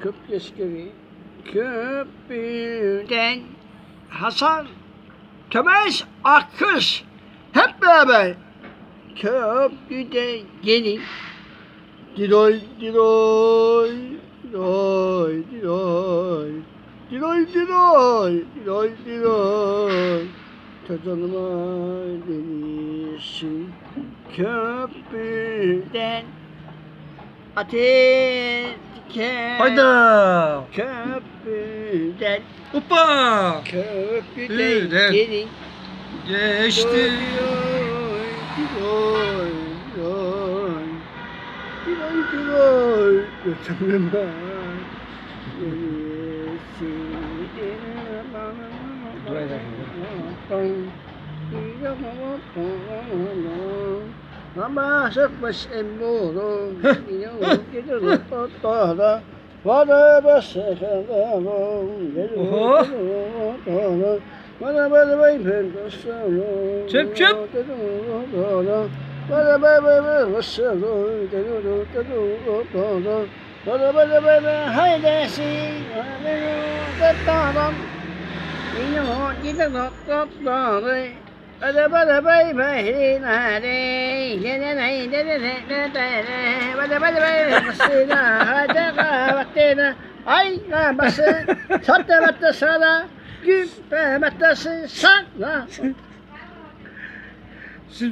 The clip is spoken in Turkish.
Köpkeşkiri köprüden Hasan Tömez Akkız hep beraber köprüde gelin. Diloy diloy diloy diloy Diloy diloy diloy diloy Tadınıma denirsin köprüden Ateş Hayda. Köprüden Hoppa. Köprüden Köprüden. gelin Geçti. Diloy diloy Diloy diloy Götürme Ama sıkmış emmuru Vada basakalım Oho. Bana bana bay perdosalım Çöp, çöp. Bana bana bana basalım Bana bana bana haydesi Tatam İyi o gidin o Bana bana bay bay nare Ne ne ne ne ne ne ne ne Bana bana bay basına Hadi kahvatına Ay nabası Satte battı sana Güpe battı sana sen